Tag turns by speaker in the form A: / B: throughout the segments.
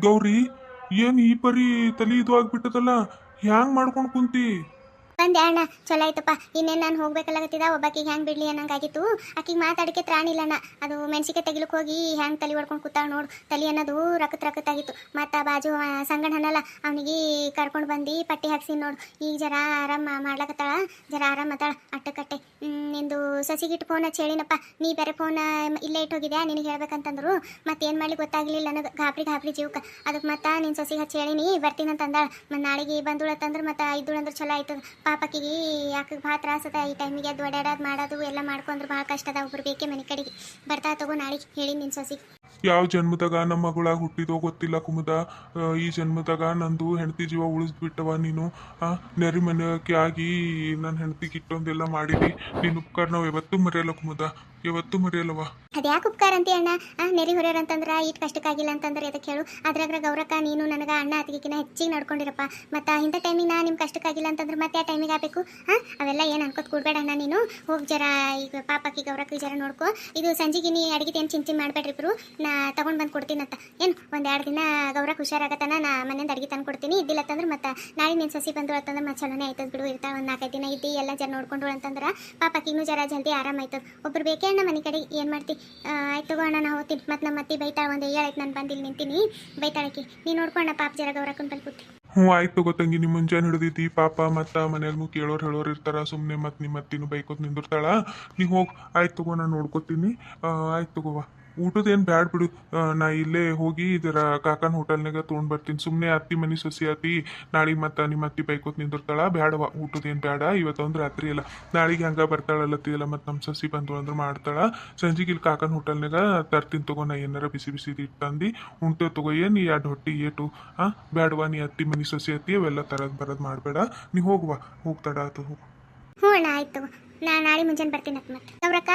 A: ಗೌರಿ ಏನ್ ಈ ಪರಿ ತಲಿ ಇದು ಆಗ್ಬಿಟ್ಟದಲ್ಲ? ಹ್ಯಾಂಗ್ ಮಾಡ್ಕೊಂಡು ಕುಂತಿ?
B: ಬಂದೆ, ಅಣ್ಣ. ಚಲೋ ಆಯ್ತಪ್ಪ. ಇನ್ನೇನು ನಾನು ಹೋಗ್ಬೇಕಲ್ಲಾಗತ್ತಿದ? ಒಬ್ಬಾಕಿಗೆ ಹೆಂಗೆ ಬಿಡ್ಲಿ ಅನ್ನಂಗಾಗಿತ್ತು. ಆಕಿಗೆ ಮಾತಾಡಕ್ಕೆ ತ್ರಾಣಿಲ್ಲಣ್ಣ ಅದು ಮೆಣಸಿಗೆ ತೆಗಿಲಿಕ್ಕೆ ಹೋಗಿ ಹೆಂಗೆ ತಲೆ ಹೊಡ್ಕೊಂಡು ಕೂತಾಳ ನೋಡು. ತಲೆ ಅನ್ನೋದು ರಕತ್ ರಕತ್ತಾಗಿತ್ತು ಮತ್ತು ಬಾಜು ಸಂಗಣ್ಣನಲ್ಲ, ಅವನಿಗೆ ಕರ್ಕೊಂಡು ಬಂದು ಪಟ್ಟಿ ಹಾಕ್ಸಿ ನೋಡು. ಈಗ ಜರ ಆರಾಮ ಮಾಡ್ಲಾಕತ್ತಾಳ? ಜರ ಆರಾಮ ಅತ್ತಾಳ ಅಟ್ಟಕಟ್ಟೆ ನಿಂದು ಸಸಿಗಿಟ್ಟು ಫೋನ್ ಹಚ್ಚಿ ಹೇಳಿನಪ್ಪ. ನೀ ಬೇರೆ ಫೋನ್ ಇಲ್ಲೇ ಇಟ್ಟು ಹೋಗಿದ್ಯಾ? ನಿನಗೆ ಹೇಳ್ಬೇಕಂತಂದ್ರು. ಮತ್ತೇನು ಮಾಡ್ಲಿಕ್ಕೆ ಗೊತ್ತಾಗಲಿಲ್ಲ ನನಗೆ. ಗಾಬರಿ ಗಾಬರಿ ಜೀವಕ್ಕೆ ಅದಕ್ಕೆ ಮತ್ತೆ ನಿನ್ನ ಸಸಿಗೆ ಹಚ್ಚಿ ಹೇಳಿನಿ, ಬರ್ತೀನಿ ಅಂತಂದಾಳ. ಮತ್ತು ನಾಳೆಗೆ ಬಂದುಳತ್ತಂದ್ರೆ ಮತ್ತು ಇದ್ದುಳಂದ್ರೆ ಚಲೋ ಆಯ್ತದ. ಪಾಪಕ್ಕಿಗೆ ಯಾಕೆ ಭಾಳ ತ್ರಾಸದ ಈ ಟೈಮಿಗೆ ಅದು ಓಡಾಡೋದು ಮಾಡೋದು ಎಲ್ಲ ಮಾಡ್ಕೊಂಡ್ರೆ ಭಾಳ ಕಷ್ಟ ಅದ ಒಬ್ರು ಬೇಕೇ ಮನೆ ಕಡೆಗೆ. ಬರ್ತಾ ತಗೋ ನಾಳೆಗೆ ಹೇಳಿ ನಿನ್ ಸಸಿ
A: ಯಾವ ಜನ್ಮದಾಗ ನಮ್ಮ ಮಗಳ ಹುಟ್ಟಿದೋ ಗೊತ್ತಿಲ್ಲ ಕುಮುದ. ಈ ಜನ್ಮದಾಗ ನಂದು ಹೆಂಡತಿ ಜೀವ ಉಳಿಸ್ಬಿಟ್ಟವ ನೀನು. ನೆರಿ ಮನೆಯಕ್ಕೆ ಆಗಿ ನನ್ನ ಹೆಂಡತಿಗೆ ಇಟ್ಟೊಂದೆಲ್ಲ ಮಾಡಿದಿ. ನೀನು ಉಪಕಾರ ನಾವು ಯಾವತ್ತೂ ಮರೆಯಲ್ಲ ಕುಮುದ. ಯಾವತ್ತೂ ಮರೆಯಲ್ಲವ
B: ಅದ್ಯಾಕೆ ಉಪಕಾರ ಅಂತ ಅಣ್ಣ ನೆರಿ ಅಂತಂದ್ರೆ ಇಟ್ ಕಷ್ಟಕ್ಕಾಗಿಲ್ಲ ಅಂತಂದ್ರೆ ಅದಕ್ಕೆ ಹೇಳು? ಅದ್ರಾಗ ಗೌರಕ್ಕ, ನೀನು ನನಗೆ ಅಣ್ಣ ಅತ್ತಿಗೆಕಿನ ಹೆಚ್ಚಿಗೆ ನಡ್ಕೊಂಡಿರಪ್ಪ. ಮತ್ತ ಇಂತ ಟೈಮಿಗೆ ನಾ ನಿಮ್ಮ ಕಷ್ಟಕ್ಕಾಗಿಲ್ಲ ಅಂತಂದ್ರೆ ಮತ್ತೆ ಆ ಟೈಮಿಗೆ ಆಗ್ಬೇಕು? ಅವೆಲ್ಲ ಏನು ಅನ್ಕೋತ ಕೊಡ್ಬೇಡ ಅಣ್ಣ ನೀನು. ಹೋಗಿ ಜರ ಈಗ ಪಾಪಕ್ಕಿ, ಗೌರಕ್ಕ ಜರ ನೋಡ್ಕೊ. ಇದು ಸಂಜೆಗೆ ನೀ ಅಡಿಗೆ ಏನು ಚಿಂತೆ ಮಾಡಬೇಡ್ರಿ ಇಬ್ರು. ನಾ ತಗೊಂಡು ಬಂದು ಕೊಡ್ತೀನಂತ. ಏನು, ಒಂದು ಎರಡು ದಿನ ಗೌರಕ್ಕೆ ಹುಷಾರಾಗತ್ತಾನ ನಾ ಮನೆಯಿಂದ ಅಡಿಗೆ ತಂದು ಕೊಡ್ತೀನಿ. ಇದ್ದಿಲ್ಲ ಅಂತಂದ್ರೆ ಮತ್ತೆ ನಾಳೆ ನಿನ್ ಸಸಿ ಬಂದು ಅಂತಂದ್ರೆ ಮತ್ತೆ ಚಲೋನೇ ಆಯ್ತದ ಬಿಡು. ಇರ್ತಾವ ಒಂದ್ ನಾಲ್ಕೈದು ದಿನ ಇದ್ದಿ, ಎಲ್ಲ ಜರ ನೋಡ್ಕೊಂಡು ಅಂತಂದ್ರೆ ಪಾಪಕ್ಕಿನೂ ಜರ ಜಲ್ದಿ ಆರಾಮ ಆಯ್ತದ. ಒಬ್ರು ಬೇಕೇ ಅಣ್ಣ ಮನೆ ಕಡೆ ಏನು ಮಾಡ್ತಿ? ಆಯ್ತು ತಗೋ ಅಣ್ಣ ನಾ ಹೋಗ್ತೀನಿ ಮತ್ತು ನಮ್ಮ ಅತ್ತಿ ಬೈತಾಳ, ಒಂದು ಹೇಳಾಯ್ತು ನಾನು ಬಂದಿಲ್ಲಿ ನಿಂತೀನಿ. ಬೈತಾಳಕ್ಕೆ ನೀ ನೋಡ್ಕೊಂಡ ಪಾಪ ಜರ ಗೌರಕ್ಕನ್ ಕೂತಿ
A: ಹ್ಞೂ, ಆಯ್ತು ಗೊತ್ತಂಗಿ ನಿಮ್ಮ ಮುಂಜಾನೆ ಹಿಡಿದೈತಿ. ಪಾಪ ಮತ್ತು ಮನ್ಯಾಗೂ ಕೇಳೋರು ಹೇಳೋರು ಇರ್ತಾರ ಸುಮ್ಮನೆ ಮತ್ತು ನಿಮ್ಮ ಅತ್ತಿನೂ ಬೈಕೋತ್ ನಿಂದಿರ್ತಾಳ. ನೀ ಹೋಗಿ, ಆಯ್ತು ತಗೋ, ನಾನು ನೋಡ್ಕೋತೀನಿ. ಆಯ್ತು ತಗೋವ ಊಟದ ಏನು ಬ್ಯಾಡ್ ಬಿಡು. ನಾ ಇಲ್ಲೇ ಹೋಗಿ ಇದರ ಕಾಕನ ಹೋಟೆಲ್ನಾಗ ತೊಗೊಂಡ್ ಬರ್ತೀನಿ. ಸುಮ್ಮನೆ ಅತ್ತಿ ಮನೆ ಸಸಿ ಆತಿ ನಾಳೆಗೆ ಮತ್ತೆ ನಿಮ್ಮ ಅತ್ತಿ ಬೈಕೋತ್ ನಿಂದಿರ್ತಾಳ. ಬ್ಯಾಡವ ಬೇಡ ಇವತ್ತೊಂದು ರಾತ್ರಿ ಇಲ್ಲ ನಾಳೆಗೆ ಹಂಗ ಬರ್ತಾಳಲ್ಲತ್ತಿಯಲ್ಲ ಮತ್ತು ನಮ್ಮ ಸಸಿ ಬಂದು ಅಂದ್ರೆ ಮಾಡ್ತಾಳ. ಸಂಜೆಗೆ ಇಲ್ಲಿ ಕಾಕನ ಹೋಟೆಲ್ನಾಗ ತರ್ತೀನಿ ತಗೋ, ನಾ ಏನಾರ ಬಿಸಿ ಬಿಸಿ ಇಟ್ಟು ತಂದು ಉಣ್ತೇವೆ ತಗೋ, ಏನು ಎರಡು ಹೊಟ್ಟಿ ಏಟು? ಹಾಂ ಬ್ಯಾಡವ ನೀ ಅತ್ತಿ ಮನೆ ಸಸಿ ಅತ್ತಿ, ಅವೆಲ್ಲ ತರದ್ ಬರೋದು ಮಾಡಬೇಡ. ನೀ ಹೋಗುವ ಹೋಗ್ತಾಡ ಅದು ಹೋಗು.
B: ಹ್ಞೂ ಆಯ್ತು ನಾ ನಾಳೆ ಮುಂಜಾನೆ ಬರ್ತೀನಿ ಅಕ್ಕ ಮತ್ತೆ. ಅವ್ರಕ್ಕ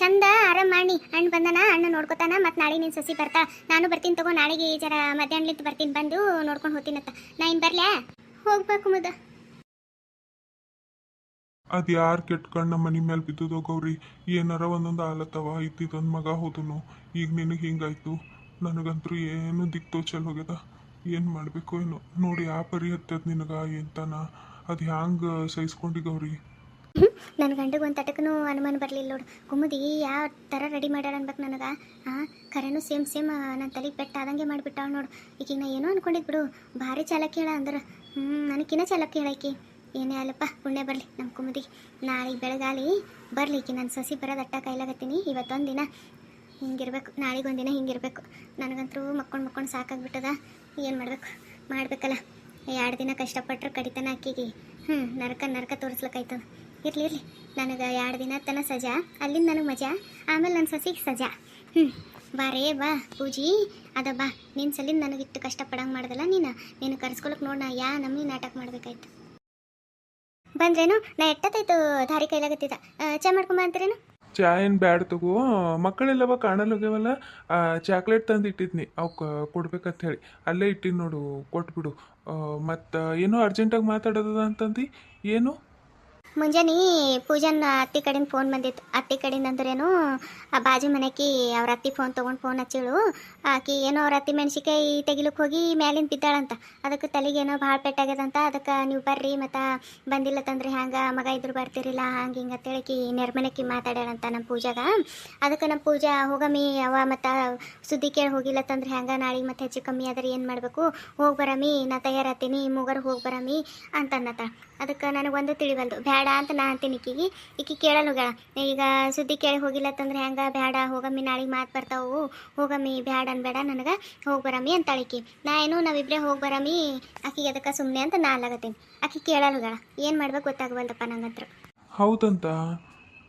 B: ಚಂದ ಆರಾಮ್ ಮಾಡಿ. ಅಣ್ಣ ಬಂದನ ಅಣ್ಣ ನೋಡ್ಕೊತಾನ, ಮತ್ತೆ ನಾಳೆ ನೀನು ಸಸಿ ಬರ್ತಾ. ನಾನು ಬರ್ತೀನಿ ತಗೋ, ನಾಳೆಗೆ ಜರ ಮಧ್ಯಾಹ್ನಲಿಂದ ಬರ್ತೀನಿ, ಬಂದು ನೋಡ್ಕೊಂಡು ಹೋಗ್ತೀನತ್ತ ನಾ ಇನ್ ಬರ್ಲ್ಯಾ ಹೋಗ್ಬೇಕು ಮುದ
A: ಅದು ಯಾರು ಕೆಟ್ಕೊಂಡು ನಮ್ಮ ಮನೆ ಮೇಲೆ ಬಿದ್ದದೋ ಗೌರಿ. ಏನಾರ ಒಂದೊಂದು ಆಲತ್ತವ ಇದ್ದಿದ್ದೊಂದು ಮಗ ಹೋದನು. ಈಗ ನಿನಗೆ ಹಿಂಗಾಯ್ತು. ನನಗಂತೂ ಏನು ದಿಕ್ತೋ ಚಲ್ ಹೋಗ್ಯದ? ಏನು ಮಾಡಬೇಕು ಏನೋ? ನೋಡಿ ಆ ಪರಿ ಹತ್ತದ ನಿನಗ ಎಂತನ? ಅದು ಹ್ಯಾಂಗೆ ಸಹಿಸ್ಕೊಂಡಿ ಗೌರಿ?
B: ನನ್ನ ಗಂಡಗೆ ಒಂದು ಅನುಮಾನ ಬರಲಿಲ್ಲ ನೋಡು. ಕುಮುದಿ ಯಾವ ಥರ ರೆಡಿ ಮಾಡ್ಯಾರ ಅನ್ಬೇಕು ನನಗೆ? ಹಾಂ ಕರೆನೂ ಸೇಮ್ ಸೇಮ್ ನನ್ನ ತಲೆಗೆ ಬೆಟ್ಟ ಆದಂಗೆ ಮಾಡಿಬಿಟ್ಟಾಳ ನೋಡು. ಈಗೀಗ ನಾ ಏನೋ ಅನ್ಕೊಂಡಿದ್ ಬಿಡು. ಭಾರಿ ಚಾಲಕಿ ಹೇಳ ಅಂದ್ರೆ. ಹ್ಞೂ ನನಗಿನ್ನ ಚಾಲಕ್ ಹೇಳಾಕಿ ಏನೇ ಅಲ್ಲಪ್ಪ ಪುಣ್ಯ ಬರಲಿ ನಮ್ಮ ಕುಮುದಿ ನಾಳೆ ಬೆಳಗಾಲಿ ಬರಲಿ ಈಕಿ. ನನ್ನ ಸಸಿ ಬರೋದು ಅಟ್ಟ ಕೈಲಾಗತ್ತೀನಿ. ಇವತ್ತೊಂದು ದಿನ ಹಿಂಗಿರ್ಬೇಕು. ನಾಳೆಗೆ ಒಂದಿನ ಹಿಂಗಿರ್ಬೇಕು. ನನಗಂತೂ ಮಕ್ಕೊಂಡು ಮಕ್ಕೊಂಡು ಸಾಕಾಗ್ಬಿಟ್ಟದ. ಏನು ಮಾಡಬೇಕು? ಮಾಡಬೇಕಲ್ಲ. ಎರಡು ದಿನ ಕಷ್ಟಪಟ್ಟರು ಕಡಿತನ ಅಕ್ಕಿಗೆ ಹ್ಞೂ ನರಕ ನರಕ ತೋರಿಸ್ಲಿಕ್ಕಾಯ್ತದ ಇರ್ಲಿ, ಇರಲಿ. ನನಗೆ ಎರಡು ದಿನ ತನ ಸಜಾ, ಅಲ್ಲಿಂದ ನನಗೆ ಮಜಾ, ಆಮೇಲೆ ನನ್ನ ಸಸಿಗೆ ಸಜಾ. ಹ್ಞೂ ಬಾರೇ ಬಾ, ಪೂಜಿ. ಅದ ಬಾ ನಿನ್ನ ಸಲಿಂದ ನನಗಿಟ್ಟು ಕಷ್ಟಪಡಂಗೆ ಮಾಡ್ದಲ್ಲ ನೀನು. ನೀನು ಕರ್ಸ್ಕೊಳಕ್ಕೆ ನೋಡ, ನಾ ಯಾ ನಮ್ಮನಿ ನಾಟಕ ಮಾಡ್ಬೇಕಾಯ್ತು. ಬಂದ್ರೇನು? ನಾ ಎಟ್ಟತ್ತಾಯ್ತು ದಾರಿ ಕೈಲಾಗತ್ತಿದ್ದ ಚಾ ಮಾಡ್ಕೊಂಬ ಅಂತೀರೇನು?
A: ಚಾ ಏನು ಬ್ಯಾಡ್ ತಗೋ. ಮಕ್ಕಳೆಲ್ಲವ ಕಾಣಲ್ಲೋಗ್ಯವಲ್ಲ ಚಾಕ್ಲೇಟ್ ತಂದು ಇಟ್ಟಿದ್ನಿ. ಅವಕ್ಕೆ ಕೊಡ್ಬೇಕಂತ ಹೇಳಿ. ಅಲ್ಲೇ ಇಟ್ಟಿದ್ದು ನೋಡು, ಕೊಟ್ಬಿಡು. ಮತ್ತು ಏನೋ ಅರ್ಜೆಂಟಾಗಿ ಮಾತಾಡೋದದ ಅಂತಂದು. ಏನು?
B: ಮುಂಜಾನೆ ಪೂಜನ್ ಅತ್ತಿ ಕಡೆಯಿಂದ ಫೋನ್ ಬಂದಿತ್ತು. ಅತ್ತಿ ಕಡೆಯಿಂದ ಅಂದ್ರೇನು, ಆ ಬಾಜು ಮನೆಕಿ ಅವ್ರ ಅತ್ತಿ ಫೋನ್ ತಗೊಂಡು ಫೋನ್ ಹಚ್ಚಿಳು. ಆಕಿ ಏನೋ ಅವ್ರ ಅತ್ತಿ ಮೆಣಸಿಕಾಯಿ ತೆಗಿಲಿಕ್ಕೆ ಹೋಗಿ ಮ್ಯಾಲಿಂದ ಬಿದ್ದಾಳಂತ. ಅದಕ್ಕೆ ತಲೆಗೆ ಏನೋ ಭಾಳ ಪೆಟ್ಟಾಗ್ಯದಂತ. ಅದಕ್ಕೆ ನೀವು ಬರ್ರಿ, ಮತ್ತು ಬಂದಿಲ್ಲ ತಂದ್ರೆ ಹ್ಯಾಂಗೆ? ಮಗ ಇದ್ರು ಬರ್ತಿರಿಲ್ಲ, ಹಂಗೆ ಹಿಂಗೆ ಅಂತೇಳಿ ಆಕಿ ನೆರ್ಮನೆಕ್ಕಿ ಮಾತಾಡ್ಯಾಳಂತ ನಮ್ಮ ಪೂಜಾಗ. ಅದಕ್ಕೆ ನಮ್ಮ ಪೂಜಾ ಹೋಗಮ್ಮಿ ಅವ ಮತ್ತು ಸುದ್ದಿ ಕೇಳಿ ಹೋಗಿಲ್ಲ ತಂದ್ರೆ ಹ್ಯಾಂಗೆ? ನಾಳೆಗೆ ಮತ್ತೆ ಹೆಚ್ಚು ಕಮ್ಮಿ ಆದ್ರೆ ಏನು ಮಾಡಬೇಕು? ಹೋಗಿ ಬರಮ್ಮಿ ನಾ ತಯಾರಾತೀನಿ ಮೂಗರು ಹೋಗಿ ಬರಮ್ಮಿ ಅಂತ ಅನ್ನತ್ತ ಅದಕ್ಕೆ ನನಗೊಂದು ತಿಳಿವಲ್ದು ಬೇಡ ಅಂತ ನಾ ಅಂತೀನಿ ಈಕಿಗೆ. ಈಕಿ ಕೇಳಲ್ಲುಗಳ ಈಗ ಸುದ್ದಿ ಕೇಳಿ ಹೋಗಿಲ್ಲ ತಂದ್ರೆ ಹೆಂಗ ಬೇಡ ಹೋಗಮ್ಮಿ ನಾಳೆಗೆ ಮಾತು ಬರ್ತಾವು. ಹೋಗಮ್ಮಿ ಬೇಡ ಅನ್ಬೇಡ ನನಗೆ. ಹೋಗಿ ಬರಮ್ಮಿ ಅಂತಾಳೆ ಈಕಿ. ನಾ ಏನು ನಾವಿಬ್ಬರೇ ಹೋಗಿ ಬರಮ್ಮಿ, ಆಕಿಗೆ ಅದಕ್ಕೆ ಸುಮ್ಮನೆ ಅಂತ ನಾ ಅಲ್ಲಾಗತ್ತೀನಿ. ಆಕಿ ಕೇಳಲ್ಲುಗಳ ಏನು ಮಾಡ್ಬೇಕು ಗೊತ್ತಾಗವಲ್ದಪ್ಪ ನಂಗಂತ್ರ.
A: ಹೌದಂತ.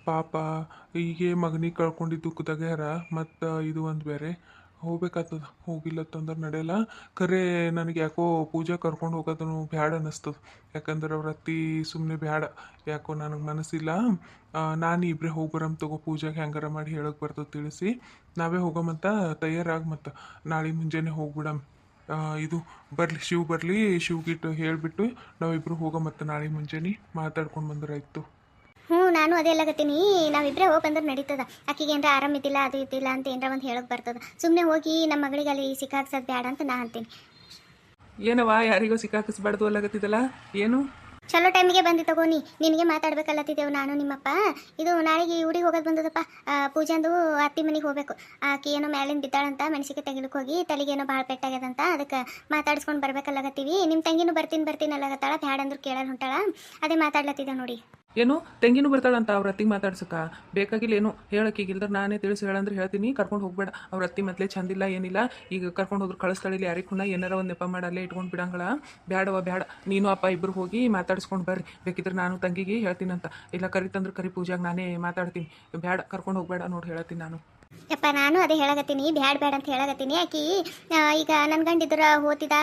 A: ಪಾಪ, ಹೀಗೆ ಮಗನಿಗೆ ಕಳ್ಕೊಂಡಿದ್ದು ದುಃಖದಾಗ್ಯಾರ ಮತ್ತು ಇದು ಒಂದು ಬೇರೆ. ಹೋಗ್ಬೇಕಾಗ್ತದ ಹೋಗಿಲ್ಲತ್ತಂದ್ರೆ ನಡೆಯಲ್ಲ. ಖರೆ ನನಗೆ ಯಾಕೋ ಪೂಜಾ ಕರ್ಕೊಂಡು ಹೋಗೋದನ್ನು ಬ್ಯಾಡ ಅನ್ನಿಸ್ತದ. ಯಾಕಂದ್ರೆ ಅವ್ರ ಅತ್ತಿ ಸುಮ್ಮನೆ ಬ್ಯಾಡ. ಯಾಕೋ ನನಗೆ ಮನಸ್ಸಿಲ್ಲ. ನಾನು ಇಬ್ಬರೇ ಹೋಗ್ಬರಮ್ ತಗೋ ಪೂಜಾಗೆ ಹ್ಯಾಂಗಾರ ಮಾಡಿ ಹೇಳಕ್ಕೆ ಬರ್ತದೆ ತಿಳಿಸಿ. ನಾವೇ ಹೋಗಮಂತ ತಯಾರಾಗಿ ಮತ್ತು ನಾಳೆ ಮುಂಜಾನೆ ಹೋಗ್ಬಿಡಮ್. ಇದು ಬರಲಿ, ಶಿವ್ ಬರಲಿ, ಶಿವ್ಗಿಟ್ಟು ಹೇಳಿಬಿಟ್ಟು ನಾವಿಬ್ಬರು ಹೋಗೋ ಮತ್ತು ನಾಳೆ ಮುಂಜಾನೆ ಮಾತಾಡ್ಕೊಂಡು ಬಂದ್ರೆ ಆಯ್ತು
B: ಹ್ಞೂ ನಾನು ಅದೇ ಎಲ್ಲಾಗತ್ತೀನಿ ನಾವಿಬ್ಬರೇ ಹೋಗಿ ಬಂದ್ರೆ ನಡೀತದ. ಆಕಿಗೆ ಏನಾರ ಆರಾಮಿದ್ದಿಲ್ಲ ಅದು ಇದ್ದಿಲ್ಲ ಅಂತ ಏನಾರ ಒಂದು ಹೇಳೋಕೆ ಬರ್ತದ. ಸುಮ್ಮನೆ ಹೋಗಿ ನಮ್ಮ ಮಗಳಿಗೆ ಅಲ್ಲಿ ಸಿಕ್ಕಾಕ್ಸೋದು ಬೇಡ ಅಂತ ನಾ ಅಂತೀನಿ.
C: ಏನವ ಯಾರಿಗೋ ಸಿಕ್ಕಾಕಿಸ್ಬಾರ್ದು ಅಲ್ಲಗತ್ತಿದಲ್ಲ ಏನು?
B: ಚಲೋ ಟೈಮಿಗೆ ಬಂದಿ ತಗೋನಿ ನಿನಗೆ ಮಾತಾಡ್ಬೇಕಲ್ಲತ್ತಿದ್ದೆವು ನಾನು ನಿಮ್ಮಪ್ಪ. ಇದು ನಾಳೆಗೆ ಊರಿಗೆ ಹೋಗೋದು ಬಂದದಪ್ಪ. ಪೂಜಾಂದು ಅತ್ತಿ ಮನೆಗೆ ಹೋಗ್ಬೇಕು. ಆಕಿ ಏನೋ ಮ್ಯಾಲಿಂದ ಬಿದ್ದಾಳಂತ ಮೆಣಸಿಗೆ ತೆಗಿಲಿಕ್ಕೆ ಹೋಗಿ ತಲೆಗೆ ಏನೋ ಭಾಳ ಪೆಟ್ಟಾಗ್ಯದಂತ ಅದಕ್ಕೆ ಮಾತಾಡ್ಸ್ಕೊಂಡು ಬರ್ಬೇಕಲ್ಲಾಗತ್ತೀವಿ. ನಿಮ್ಮ ತಂಗಿನೂ ಬರ್ತೀನಿ ಬರ್ತೀನಿ ಅಲ್ಲಗತ್ತಾಳ ಬ್ಯಾಡ ಅಂದ್ರು ಕೇಳಲ್ ಹೊಂಟಾಳ. ಅದೇ ಮಾತಾಡ್ಲತ್ತಿದ್ದೆ ನೋಡಿ.
C: ಏನು ತಂಗಿನೂ ಬರ್ತಾಳಂತ ಅವ್ರ ಅತ್ತಿಗೆ ಮಾತಾಡ್ಸಕ ಬೇಕಾಗಿಲ್ಲ ಏನು ಹೇಳಕ್ಕೆ ಇಲ್ದ್ರ ನಾನೇ ತಿಳಿಸಿ ಹೇಳಂದ್ರೆ ಹೇಳ್ತೀನಿ. ಕರ್ಕೊಂಡು ಹೋಗ್ಬೇಡ. ಅವ್ರ ಅತ್ತಿ ಮೊದಲೇ ಚಂದಿಲ್ಲ ಏನಿಲ್ಲ. ಈಗ ಕರ್ಕೊಂಡು ಹೋದ್ರೆ ಕಳಿಸ್ತಾಳಿಲ್ಲ ಯಾರಿಗೆ ಕುಣ್ಣ ಏನಾರ ಒಂದು ನೆಪ ಮಾಡಲ್ಲೇ ಇಟ್ಕೊಂಡು ಬಿಡಂಗಳ ಬ್ಯಾಡವ ಬ್ಯಾಡ. ನೀನು ಅಪ್ಪ ಇಬ್ರು ಹೋಗಿ ಮಾತಾಡ್ಸ್ಕೊಂಡು ಬರ್ರಿ. ಬೇಕಿದ್ರೆ ನಾನು ತಂಗಿಗೆ ಹೇಳ್ತೀನಂತ. ಇಲ್ಲ ಕರಿತಂದ್ರೆ ಕರಿ ಪೂಜಾಗ ನಾನೇ ಮಾತಾಡ್ತೀನಿ. ಬ್ಯಾಡ, ಕರ್ಕೊಂಡು ಹೋಗ್ಬೇಡ ನೋಡಿ ಹೇಳ್ತೀನಿ ನಾನು.
B: ಯಪ್ಪ ನಾನು ಅದೇ ಹೇಳಕತ್ತೀನಿ. ಬ್ಯಾಡ್ ಬ್ಯಾಡ ಅಂತ ಹೇಳಕತ್ತೀನಿ. ಆಕಿ ಈಗ ನನ್ನ ಗಂಡಿದ್ರ ಹೋತಿದ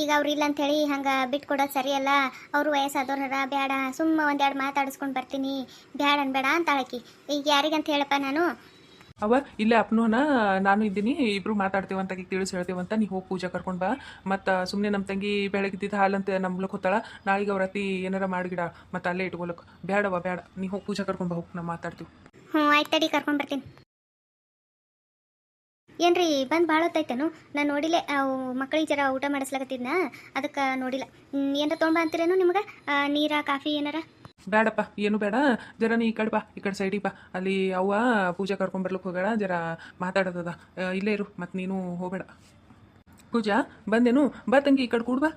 B: ಈಗ ಅವ್ರು ಇಲ್ಲ ಅಂತೇಳಿ ಹಂಗೆ ಬಿಟ್ಕೊಡೋದು ಸರಿಯಲ್ಲ. ಅವರು ವಯಸ್ಸಾದವ್ರ ಬ್ಯಾಡ ಸುಮ್ಮ ಒಂದೆರಡು ಮಾತಾಡಿಸ್ಕೊಂಡು ಬರ್ತೀನಿ. ಬ್ಯಾಡ ಅನ್ಬೇಡ ಅಂತ ಆಕಿ ಈಗ ಯಾರಿಗಂತ ಹೇಳಪ್ಪ ನಾನು?
C: ಅವ ಇಲ್ಲೇ ಅಪ್ನೋನ ನಾನು ಇದ್ದೀನಿ. ಇಬ್ರು ಮಾತಾಡ್ತೇವಂತ ಈಗ ತಿಳಿಸಿ ಹೇಳ್ತೇವಂತ ನೀ ಹೋಗಿ ಪೂಜಾ ಕರ್ಕೊಂಡು ಬಾ. ಮತ್ತು ಸುಮ್ಮನೆ ನಮ್ಮ ತಂಗಿ ಬೆಳಗಿದ್ದಿದ್ದು ಹಾಲಂತ ನಂಬ್ಲಕ್ಕೆ ಹೋತಾಳ. ನಾಳೆಗೆ ಅವ್ರ ಅತಿ ಏನಾರ ಮಾಡಿಗಿಡ ಮತ್ತು ಅಲ್ಲೇ ಇಟ್ಕೊಳಕ್ ಬೇಡವ ಬೇಡ ನೀ ಹೋಗಿ ಪೂಜಾ ಕರ್ಕೊಂಡು ಬಾ ಹೋಗಿ ನಾವು ಮಾತಾಡ್ತೀವಿ.
B: ಹ್ಞೂ ಆಯ್ತು ತಡಿ ಕರ್ಕೊಂಡು ಬರ್ತೀನಿ. ಏನ್ರಿ ಬಂದು ಭಾಳ ಹೊತ್ತೈತೇನು ನಾನು ನೋಡಿಲೆ ಅವು ಮಕ್ಕಳಿಗೆ ಜರ ಊಟ ಮಾಡಿಸ್ಲಾಕತ್ತಿದ್ನ ಅದಕ್ಕೆ ನೋಡಿಲ್ಲ. ಏನಾರ ತೊಗೊಂಬ ಅಂತೀರೇನು ನಿಮ್ಗೆ? ನೀರ ಕಾಫಿ ಏನಾರ?
C: ಬೇಡಪ್ಪ ಏನು ಬೇಡ ಜರ ನೀ ಈ ಕಡೆ ಬಾ ಈ ಕಡೆ ಸೈಡಿಗೆ ಬಾ. ಅಲ್ಲಿ ಅವ್ವ ಪೂಜಾ ಕರ್ಕೊಂಡ್ ಬರ್ಲಿಕ್ಕೆ ಹೋಗೋಣ ಜರ ಮಾತಾಡೋದದ. ಇಲ್ಲೇ ಇರು ಮತ್ತು ನೀನು ಹೋಗಬೇಡ. ಪೂಜಾ ಬಂದೇನು? ಬಾ ತಂಗಿ ಈ ಕಡೆ ಕೂಡ್ ಬಾ.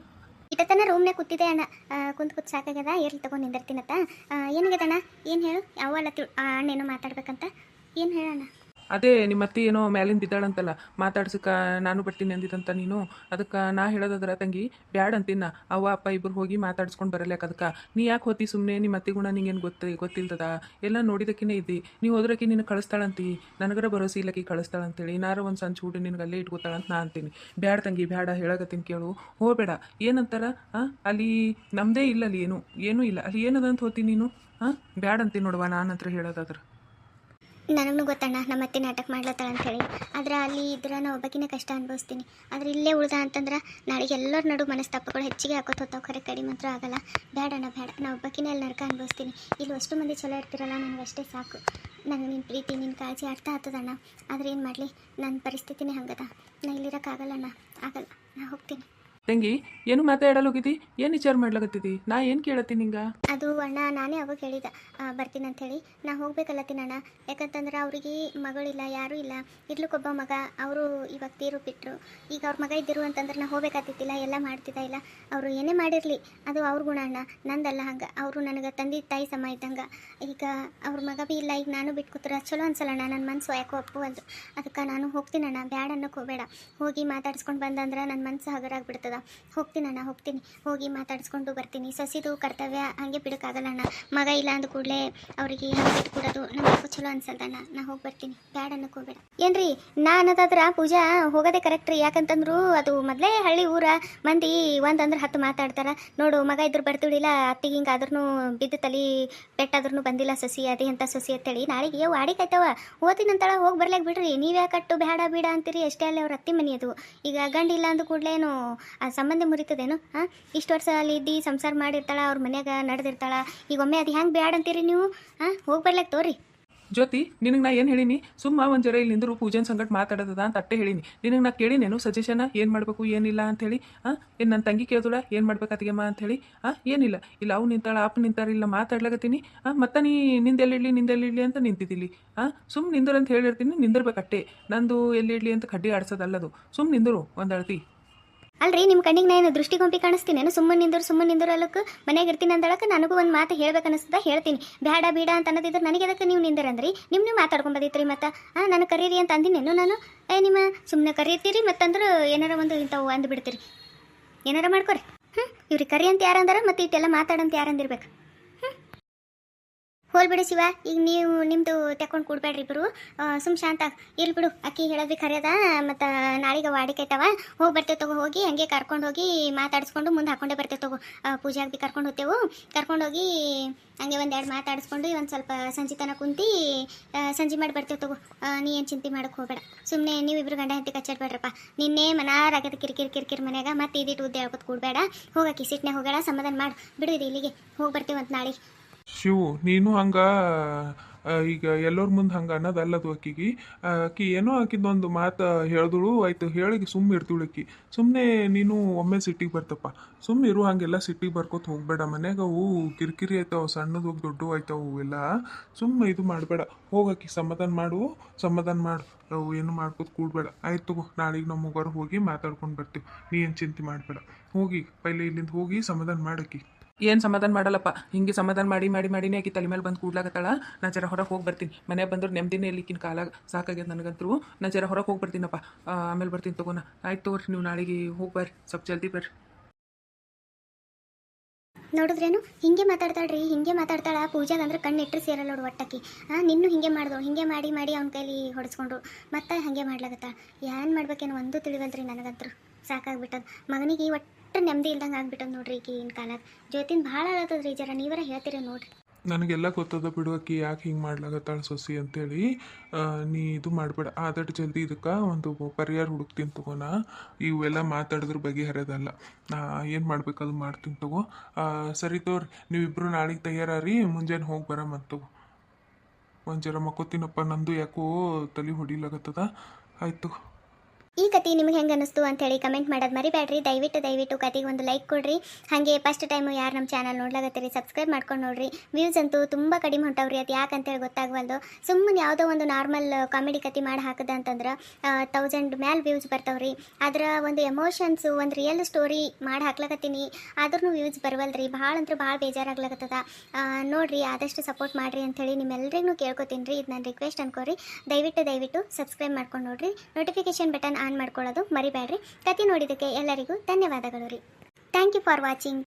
B: ಇಟ್ಟತನ ರೂಮ್ನಾಗ ಕೂತಿದೆ ಅಣ್ಣ. ಕುಂತ್ ಕುತ್ ಸಾಕಾಗ್ಯದ ಏರ್ಲಿ ತಗೊಂಡು ನಿಂದಿರ್ತೀನತ್ತ ಏನಾಗ್ಯದಣ್ಣ ಏನು ಹೇಳು? ಯಾವ ಅಲ್ಲ ತಿಳ್ ಆ ಅಣ್ಣೇನೋ ಮಾತಾಡ್ಬೇಕಂತ. ಏನು ಹೇಳಣ್ಣ?
C: ಅದೇ ನಿಮ್ಮ ಅತ್ತಿ ಏನೋ ಮ್ಯಾಲಿಂದ ಬಿದ್ದಾಳಂತಲ್ಲ ಮಾತಾಡ್ಸಕ್ಕ ನಾನು ಬರ್ತೀನಿ ಅಂದಿದಂತ ನೀನು. ಅದಕ್ಕೆ ನಾ ಹೇಳೋದಾದ್ರೆ, ತಂಗಿ, ಬ್ಯಾಡ ಅಂತಿನ್ನ ಅವ್ವ, ಅಪ್ಪ ಇಬ್ಬರು ಹೋಗಿ ಮಾತಾಡ್ಸ್ಕೊಂಡು ಬರಲ್ಯಾಕ ಅದಕ್ಕೆ ನೀ ಯಾಕೆ ಹೋತಿ ಸುಮ್ಮನೆ ನಿಮ್ಮ ಅತ್ತಿ ಗುಣ ನಿಂಗೇನು ಗೊತ್ತ, ಗೊತ್ತಿಲ್ದದ? ಎಲ್ಲ ನೋಡಿದಕ್ಕಿನೇ ಇದ್ದಿ. ನೀವು ಹೋದ್ರಕಿ ನಿನ್ನ ಕಳಿಸ್ತಾಳಂತಿ. ನನಗರ ಭರೋಸೆ ಇಲ್ಲಕಿ ಕಳಿಸ್ತಾಳಂತೇಳಿ. ಏನಾರ ಒಂದು ಸಂಚು ಹುಡು ನಿನಗೆ ಅಲ್ಲೇ ಇಟ್ಕೋತಾಳಂತ ನಾ ಅಂತೀನಿ. ಬ್ಯಾಡ ತಂಗಿ, ಬ್ಯಾಡ, ಹೇಳಕತ್ತೀನಿ ಕೇಳು. ಹೋಗಬೇಡ. ಏನಂತಾರ? ಅಲ್ಲಿ ನಮ್ಮದೇ ಇಲ್ಲ ಅಲ್ಲಿ ಏನು? ಏನೂ ಇಲ್ಲ. ಅಲ್ಲಿ ಏನದಂತ ಹೋತಿ ನೀನು? ಹಾಂ ಬ್ಯಾಡ ಅಂತೀನಿ ನೋಡುವ ನಾನಂತ್ರ ಹೇಳೋದಾದ್ರೆ.
B: ನನಗೂ ಗೊತ್ತಣ್ಣ, ನಮ್ಮ ಅತ್ತೆ ನಾಟಕ ಮಾಡ್ಲತ್ತಾಳ ಅಂತೇಳಿ ಆದ್ರೆ ಅಲ್ಲಿ ಇದ್ರೆ ನಾ ಒಬ್ಬಕಿನ ಕಷ್ಟ ಅನುಭವಿಸ್ತೀನಿ. ಆದ್ರೆ ಇಲ್ಲೇ ಉಳ್ದ ಅಂತಂದ್ರೆ ನಾಳೆಗೆ ಎಲ್ಲರ ನಡು ಮನಸ್ತಾಪಗಳು ಹೆಚ್ಚಿಗೆ ಹಾಕೋತ ಹೋಗ್ತಾವೆ ಖರೆ ಕಡಿಮೆ ಮಾತ್ರ ಆಗಲ್ಲ. ಬೇಡಣ್ಣ ಬೇಡ ನಾ ಒಬ್ಬಕಿನ ಅಲ್ಲಿ ನರಕ ಅನುಭವಿಸ್ತೀನಿ. ಇಲ್ಲಿ ಅಷ್ಟು ಮಂದಿ ಚಲೋ ಇರ್ತಿರಲ್ಲ ಅಷ್ಟೇ ಸಾಕು. ನನಗೆ ನಿನ್ನ ಪ್ರೀತಿ ನಿನ್ನ ಕಾಳಜಿ ಅರ್ಥ ಆಗ್ತದಣ್ಣ ಆದ್ರೆ ಏನು ಮಾಡಲಿ? ನನ್ನ ಪರಿಸ್ಥಿತಿನೇ ಹಂಗದ. ನಾ ಇಲ್ಲಿರೋಕ್ಕಾಗಲ್ಲಣ್ಣ ಆಗಲ್ಲ. ನಾ ಹೋಗ್ತೀನಿ.
C: ತಂಗಿ, ಏನು ಮಾತಾಡಲು ಹೋಗಿದ್ದಿ ಏನು ವಿಚಾರ ಮಾಡ್ಲಾಕತ್ತಿದ್ದಿ? ನಾ ಏನು ಕೇಳತ್ತೀನಿ ನಿಂಗ?
B: ಅದು ಅಣ್ಣ, ನಾನೇ ಅವಾಗ ಹೇಳಿದ. ಬರ್ತೀನಿ ಅಂತ ಹೇಳಿ ನಾ ಹೋಗ್ಬೇಕಲ್ಲತ್ತೀನಿ ಅಣ್ಣ. ಯಾಕಂತಂದ್ರ ಅವ್ರಿಗೆ ಮಗಳಿಲ್ಲ, ಯಾರು ಇಲ್ಲ. ಇರ್ಲಿಕ್ಕೊಬ್ಬ ಮಗ, ಅವರು ಇವಾಗ ತೀರು ಬಿಟ್ರು. ಈಗ ಅವ್ರ ಮಗ ಇದ್ದಿರು ಅಂತಂದ್ರೆ ನಾ ಹೋಗ್ಬೇಕಾಗ್ತಿದ್ದಿಲ್ಲ ಎಲ್ಲ ಮಾಡ್ತಿದ್ದ ಇಲ್ಲ. ಅವರು ಏನೇ ಮಾಡಿರಲಿ, ಅದು ಅವ್ರ ಗುಣ ಅಣ್ಣ. ನಂದಲ್ಲ ಹಂಗ. ಅವರು ನನಗೆ ತಂದೆ, ತಾಯಿ ಸಮ ಇದ್ದಂಗೆ. ಈಗ ಅವ್ರ ಮಗ ಬಿ ಇಲ್ಲ, ಈಗ ನಾನು ಬಿಟ್ಟು ಕೂತ್ರ ಚಲೋ ಅನ್ಸಲ್ಲಣ್ಣ ನನ್ನ ಮನಸ್ಸು ಯಾಕೋ ಅಪ್ಪು ಅಂದ್ರು. ಅದಕ್ಕೆ ನಾನು ಹೋಗ್ತೀನಣ್ಣ ಬ್ಯಾಡ ಅನ್ನೋಕೆ ಹೋಗಬೇಡ. ಹೋಗಿ ಮಾತಾಡ್ಸ್ಕೊಂಡು ಬಂದಂದ್ರೆ ನನ್ನ ಮನಸ್ಸು ಹಗರಾಗ್ಬಿಡ್ತದ. ಹೋಗ್ತೀನಣ್ಣ ಹೋಗ್ತೀನಿ ಹೋಗಿ ಮಾತಾಡಿಸ್ಕೊಂಡು ಬರ್ತೀನಿ. ಸಸಿದು ಕರ್ತವ್ಯ ಹಾಗೆ ಬಿಡೋಕ್ಕಾಗಲ್ಲ ಅಣ್ಣ. ಮಗ ಇಲ್ಲ ಅಂದ ಕೂಡಲೇ ಅವರಿಗೆ ಹಂಗೆ ಬಿಟ್ಕೊಡೋದು ನಮಗೂ ಚಲೋ ಅನ್ಸಲ್ದಣ್ಣ ನಾ ಹೋಗಿ ಬರ್ತೀನಿ. ಬ್ಯಾಡ ಅನ್ನೋಕೋಬೇಡ ಏನ್ರಿ, ನಾ ಅನ್ನೋದಾದ್ರ ಪೂಜಾ ಹೋಗೋದೇ ಕರೆಕ್ಟ್ ರೀ. ಯಾಕಂತಂದ್ರು ಅದು ಮೊದಲೇ ಹಳ್ಳಿ ಊರ ಮಂದಿ ಒಂದಂದ್ರೆ ಹತ್ತು ಮಾತಾಡ್ತಾರ. ನೋಡು, ಮಗ ಇದ್ರ ಬರ್ತಿಳಿಲ್ಲ ಅತ್ತಿಗೆ ಹಿಂಗೆ ಆದ್ರೂ ಬಿದ್ದು ತಲೆ ಪೆಟ್ಟಾದ್ರೂ ಬಂದಿಲ್ಲ ಸಸಿ, ಅದೇ ಅಂತ ಸಸಿ ಅಂತೇಳಿ ನಾಳೆಗೆ ಅವು ಆಡಿ ಕಾಯ್ತಾವ ಓದಿನಂತಳ ಹೋಗಿ ಬರ್ಲಾಕ್ ಬಿಡ್ರಿ. ನೀವ್ಯಾ ಕಟ್ಟು ಬೇಡ ಬೇಡ ಅಂತೀರಿ? ಅಷ್ಟೇ ಅಲ್ಲಿ ಅವ್ರ ಅತ್ತಿ ಮನೆ ಅದು. ಈಗ ಗಂಡಿಲ್ಲ ಅಂದ ಕೂಡಲೇನು ಆ ಸಂಬಂಧ ಮುರಿತದೇನು? ಹಾಂ ಇಷ್ಟು ವರ್ಷ ಅಲ್ಲಿ ಇದ್ದು, ಸಂಸಾರ ಮಾಡಿರ್ತಾಳ, ಅವ್ರ ಮನ್ಯಾಗ ನಡೆದಿರ್ತಾಳ, ಈಗ ಒಮ್ಮೆ ಅದು ಹೆಂಗೆ ಬ್ಯಾಡ ಅಂತೀರಿ ನೀವು? ಹಾಂ ಹೋಗಿ ಬರ್ಲಾಕ್ ತೋರಿ.
C: ಜ್ಯೋತಿ, ನಿನಗೆ ನಾ ಏನು ಹೇಳಿನಿ? ಸುಮ್ಮ ಒಂದು ಜರ ಇಲ್ಲಿ ನಿಂದರು ಪೂಜನ್ ಸಂಗಟ ಮಾತಾಡೋದದ ಅಂತ ಅಟ್ಟೆ ಹೇಳಿನಿ. ನಿನಗೆ ನಾ ಕೇಳಿನೇನು? ಸಜೆಷನ್ ಏನು ಮಾಡಬೇಕು, ಏನಿಲ್ಲ ಅಂಥೇಳಿ ಹಾಂ ಏನು ನನ್ನ ತಂಗಿ ಕೇಳ್ದಳ? ಏನು ಮಾಡ್ಬೇಕು ಅತ್ತಿಗೆಮ್ಮ ಅಂಥೇಳಿ ಹಾಂ ಏನಿಲ್ಲ. ಇಲ್ಲ ಅವು ನಿಂತಾಳ, ಅಪ್ಪ ನಿಂತಾರ, ಇಲ್ಲ ಮಾತಾಡ್ಲಾಗತ್ತೀನಿ ಹಾಂ ಮತ್ತೆ ನೀ ನಿಂದೆಲ್ಲಿಡ್ಲಿ ನಿಂದೆಲ್ಲಿಡ್ಲಿ ಅಂತ ನಿಂತಿದ್ದಿಲ್ಲಿ. ಹಾಂ ಸುಮ್ಮ ನಿಂದರು ಅಂತ ಹೇಳಿರ್ತೀನಿ, ನಿಂದಿರ್ಬೇಕು ಅಟ್ಟೆ. ನಂದು ಎಲ್ಲಿಡ್ಲಿ ಅಂತ ಕಡ್ಡಿ ಆಡ್ಸೋದಲ್ಲದು. ಸುಮ್ಮ ನಿಂದರು ಒಂದು ಅಳ್ತಿ.
B: ಅಲ್ರಿ ನಿಮ್ಮ ಕಣ್ಣಿಗೆ ನಾನು ದೃಷ್ಟಿಗೊಂಬಿ ಕಾಣಿಸ್ತೀನೇನು? ಸುಮ್ಮನೆ ನಿಂದರು ಸುಮ್ಮನೆ ನಿಂದರು ಅಲ್ಲಕ್ಕೆ? ಮನೆಗೆ ಇರ್ತೀನಿ ಅಂದಳಕ್ಕೆ, ನನಗೂ ಒಂದು ಮಾತು ಹೇಳ್ಬೇಕು ಅನಿಸ್ತದ, ಹೇಳ್ತೀನಿ. ಬೇಡ ಬೇಡ ಅಂತ ಅನ್ನೋದಿದ್ರೆ ನನಗೆ ಅದಕ್ಕೆ ನೀವು ನಿಂದರಂದ್ರಿ? ನಿಮ್ಮ ನೀವು ಮಾತಾಡ್ಕೊಂಬದಿತ್ರಿ ಮತ್ತು? ಹಾಂ ನಾನು ಕರೀರಿ ಅಂತ ಅಂದಿನೇನು ನಾನು? ಏ, ನಿಮ್ಮ ಸುಮ್ಮನೆ ಕರೀತೀರಿ ಮತ್ತಂದ್ರೆ ಏನಾರ ಒಂದು ಇಂಥವು ಅಂದ್ಬಿಡ್ತೀರಿ. ಏನಾರ ಮಾಡ್ಕೊರಿ. ಹ್ಞೂ ಇವ್ರಿಗೆ ಕರಿ ಅಂತ ಯಾರಂದಾರ ಮತ್ತು ಇಟ್ಟೆಲ್ಲ ಮಾತಾಡಂತ ಯಾರಂದಿರ್ಬೇಕು ಹೋಲ್ಬಿಡು ಶಿವ, ಈಗ ನೀವು ನಿಮ್ಮದು ತಕೊಂಡು ಕೊಡ್ಬೇಡ್ರಿ ಇಬ್ಬರು ಸುಮ್ ಶಾಂತ ಇಲ್ ಬಿಡು. ಅಕ್ಕಿ ಹೇಳೋದು ಕರೆಯದ ಮತ್ತು ನಾಳೆಗೆ ಐತವ. ಹೋಗಿ ಬರ್ತೇವೆ ತಗೋ, ಹೋಗಿ ಹಂಗೆ ಕರ್ಕೊಂಡು ಹೋಗಿ ಮಾತಾಡಿಸ್ಕೊಂಡು ಮುಂದೆ ಹಾಕೊಂಡೇ ಬರ್ತೇವೆ ತಗೋ. ಪೂಜೆ ಬಿ ಕರ್ಕೊಂಡು ಹೋಗ್ತೇವೆ. ಕರ್ಕೊಂಡು ಹೋಗಿ ಒಂದೆರಡು ಮಾತಾಡಿಸ್ಕೊಂಡು ಒಂದು ಸ್ವಲ್ಪ ಸಂಜೆ ತನಕ ಕುಂತಿ ಸಂಜೆ ಮಾಡಿ ಬರ್ತೇವೆ ತಗೋ. ನೀ ಏನು ಚಿಂತೆ ಮಾಡೋಕೆ ಹೋಗಬೇಡ. ಸುಮ್ಮನೆ ನೀವಿಬ್ರು ಗಂಡ ಹೆಂಡತಿ ಕಚ್ಚಾಡ್ಬೇಡ್ರಪ್ಪ. ನಿನ್ನೆ ಮನಾರಾಗದ ಕಿರಿಕಿರಿ ಕಿರಿಕಿರಿ ಮನ್ಯಾಗ, ಮತ್ತೆ ಇದಿಟ್ಟು ಉದ್ದೆ ಹೇಳ್ಕೊತ ಕೂಡಬೇಡ. ಹೋಗಾಕಿ ಸಿಟ್ನೆ ಹೋಗಬೇಡ ಸಮಾಧಾನ ಮಾಡು. ಬಿಡು ಇದು ಇಲ್ಲಿಗೆ. ಹೋಗಿ ಬರ್ತೇವೆ ಅಂತ ನಾಳೆ
A: ಶಿವು, ನೀನು ಹಂಗ ಈಗ ಎಲ್ಲರ ಮುಂದೆ ಹಂಗ ಅನ್ನೋದಲ್ಲದು ಆಕಿಗೆ ಆಕಿ ಏನೋ ಆಕಿದೊಂದು ಮಾತು ಹೇಳಿದಳು, ಆಯ್ತು ಹೇಳಿ ಸುಮ್ಮನೆ ಇರ್ತಿಳು ಆಕಿ ಸುಮ್ಮನೆ ನೀನು ಒಮ್ಮೆ ಸಿಟ್ಟಿಗೆ ಬರ್ತಪ್ಪ. ಸುಮ್ಮನೆ ಇರು, ಹಂಗೆಲ್ಲ ಸಿಟ್ಟಿಗೆ ಬರ್ಕೋತ ಹೋಗ್ಬೇಡ. ಮನ್ಯಾಗ ಅವು ಕಿರಿಕಿರಿ ಆಯ್ತವ, ಸಣ್ಣದು ಹೋಗಿ ದೊಡ್ಡವು ಆಯ್ತಾವು ಎಲ್ಲ ಸುಮ್ಮನೆ ಇದು ಮಾಡಬೇಡ. ಹೋಗಾಕಿ ಸಮಾಧಾನ ಮಾಡು ಸಮಾಧಾನ ಮಾಡು. ಅವು ಏನು ಮಾಡ್ಕೋತ ಕೂಡ್ಬೇಡ. ಆಯ್ತು ತಗೋ, ನಾಳೆಗೆ ನಮ್ಮ ಹೋಗಿ ಮಾತಾಡ್ಕೊಂಡು ಬರ್ತೀವಿ. ನೀ ಏನು ಚಿಂತೆ ಮಾಡಬೇಡ. ಹೋಗಿ, ಪೈಲೆ ಇಲ್ಲಿಂದ ಹೋಗಿ ಸಮಾಧಾನ ಮಾಡಕ್ಕಿ
C: ಏನು ಸಮಾಧಾನ ಮಾಡಲ್ಲಪ್ಪ? ಹಿಂಗೆ ಸಮಾಧಾನ ಮಾಡಿ ಮಾಡಿ, ಮಾಡಿನೇ ಆಕಿ ತಲೆ ಮೇಲೆ ಬಂದು ಕೂಡ್ಲಾಗತ್ತಾಳ ನಾ ಜರ ಹೊರಗೆ ಹೋಗಿ ಬರ್ತೀನಿ. ಮನೆ ಬಂದ್ರೆ ನೆಮ್ಮದಿನೇ ಇಲ್ಲಿಕ್ಕಿನ ಕಾಲಾಗ ಸಾಕಾಗ್ಯದ ನನಗಂತರೂ. ನಾ ಜರ ಹೊರಗೆ ಹೋಗಿ ಬರ್ತೀನಪ್ಪ. ಆಮೇಲೆ ಬರ್ತೀನಿ ತಗೋಣ ಆಯ್ತು ತಗೋರಿ ನೀವು ನಾಳೆಗೆ ಹೋಗಿ ಬರ್ರಿ. ಸ್ವಲ್ಪ ಜಲ್ದಿ ಬರ್ರಿ.
B: ನೋಡಿದ್ರೇನು? ಹಿಂಗೆ ಮಾತಾಡ್ತಾಳ್ರಿ. ಹಿಂಗೆ ಮಾತಾಡ್ತಾಳ. ಪೂಜಾಗ ಅಂದ್ರೆ ಕಣ್ಣು ಇಟ್ಟರೆ ಸೇರಲ್ಲ ನೋಡು ಒಟ್ಟಕ್ಕೆ. ಹಾಂ ನಿನ್ನೂ ಹಿಂಗೆ ಮಾಡ್ದು ಹಿಂಗೆ ಮಾಡಿ ಮಾಡಿ ಅವ್ನ ಕೈಲಿ ಹೊಡೆಸ್ಕೊಂಡ್ರು ಮತ್ತೆ ಹಾಗೆ ಮಾಡ್ಲಾಗತ್ತ ಏನು ಮಾಡ್ಬೇಕೇನು ಒಂದು ತಿಳಿವಲ್ರಿ ನನಗಂತೂ ಸಾಕಾಗ್ಬಿಟ್ಟದ. ಮಗನಿಗೆ ಒಟ್ಟು ನೆಮ್ಮದಿ ಇಲ್ದಂಗೆ ಆಗ್ಬಿಟ್ಟದ ನೋಡ್ರಿ ಈಗಿನ ಕಾಲ ಜ್ಯೋತಿನ ಭಾಳ ಆಗತ್ತದ್ರಿ ಜರ, ನೀವರ ಹೇಳ್ತೀರ ನೋಡ್ರಿ.
A: ನನಗೆಲ್ಲ ಗೊತ್ತದ ಬಿಡು ಆಕಿ ಯಾಕೆ ಹಿಂಗೆ ಮಾಡ್ಲಾಗತ್ತಾಳ ಸೊಸಿ ಅಂತೇಳಿ. ನೀ ಇದು ಮಾಡಬೇಡ, ಆದಷ್ಟು ಜಲ್ದಿ ಇದಕ್ಕೆ ಒಂದು ಪರಿಹಾರ ಹುಡುಕ್ತೀನಿ ತಗೋಣ. ಇವೆಲ್ಲ ಮಾತಾಡಿದ್ರ ಬಗೆಹರಿಯೋದಲ್ಲ ನಾ ಏನು ಮಾಡ್ಬೇಕು ಅದು ಮಾಡ್ತೀನಿ ತಗೋ. ಸರಿ ತೋರಿ ನೀವಿಬ್ಬರು ನಾಳೆಗೆ ತಯಾರಾರಿ, ಮುಂಜಾನೆ ಹೋಗಿ ಬರಮಂತ ತಗೋ. ಒಂದು ಜರ ಮಕ್ಕೋತೀನಪ್ಪ, ನಂದು ಯಾಕೋ ತಲೆ ಹೊಡಿಲಾಗತ್ತದ. ಆಯ್ತು.
B: ಈ ಕತೆ ನಿಮ್ಗೆ ಹೆಂಗೆ ಅನ್ನಿಸ್ತು ಅಂತೇಳಿ ಕಮೆಂಟ್ ಮಾಡೋದು ಮರಿಬೇಡ್ರಿ. ದಯವಿಟ್ಟು ದಯವಿಟ್ಟು ಕತೆಗೆ ಒಂದು ಲೈಕ್ ಕೊಡ್ರಿ. ಹಾಗೆ ಫಸ್ಟ್ ಟೈಮು ಯಾರು ನಮ್ಮ ಚಾನಲ್ ನೋಡ್ಲಾಗತ್ತೀರಿ ಸಬ್ಸ್ಕ್ರೈಬ್ ಮಾಡ್ಕೊಂಡು ನೋಡ್ರಿ. ವ್ಯೂಸ್ ಅಂತೂ ತುಂಬ ಕಡಿಮೆ ಹೊಂಟವ್ರಿ ಅದು ಯಾಕಂತೇಳಿ ಗೊತ್ತಾಗವಲ್ದು. ಸುಮ್ಮನೆ ಯಾವುದೋ ಒಂದು ನಾರ್ಮಲ್ ಕಾಮಿಡಿ ಕತೆ ಮಾಡಿ ಹಾಕದ ಅಂತಂದ್ರೆ ತೌಸಂಡ್ ಮ್ಯಾಲ್ ವ್ಯೂಸ್ ಬರ್ತವ್ರಿ. ಅದರ ಒಂದು ಎಮೋಷನ್ಸು ಒಂದು ರಿಯಲ್ ಸ್ಟೋರಿ ಮಾಡಿ ಹಾಕ್ಲಕತ್ತೀನಿ. ಆದ್ರೂ ವ್ಯೂಸ್ ಬರವಲ್ರಿ ಭಾಳ ಅಂದ್ರೆ ಭಾಳ ಬೇಜಾರಾಗ್ಲಕತ್ತದ. ನೋಡ್ರಿ, ಆದಷ್ಟು ಸಪೋರ್ಟ್ ಮಾಡಿರಿ ಅಂಥೇಳಿ ನಿಮ್ಮೆಲ್ಲರಿಗೂ ಕೇಳ್ಕೊತೀನಿ ರೀ ಇದು ನನ್ನ ರಿಕ್ವೆಸ್ಟ್ ಅನ್ಕೋರಿ. ದಯವಿಟ್ಟು ದಯವಿಟ್ಟು ಸಬ್ಸ್ಕ್ರೈಬ್ ಮಾಡ್ಕೊಂಡು ನೋಡ್ರಿ. ನೋಟಿಫಿಕೇಶನ್ ಬಟನ್ ಆನ್ ಮಾಡ್ಕೊಳ್ಳೋದು ಮರಿಬೇಡ್ರಿ. ಕತೆ ನೋಡಿದ್ದಕ್ಕೆ ಎಲ್ಲರಿಗೂ ಧನ್ಯವಾದಗಳು ರೀ. Thank you for watching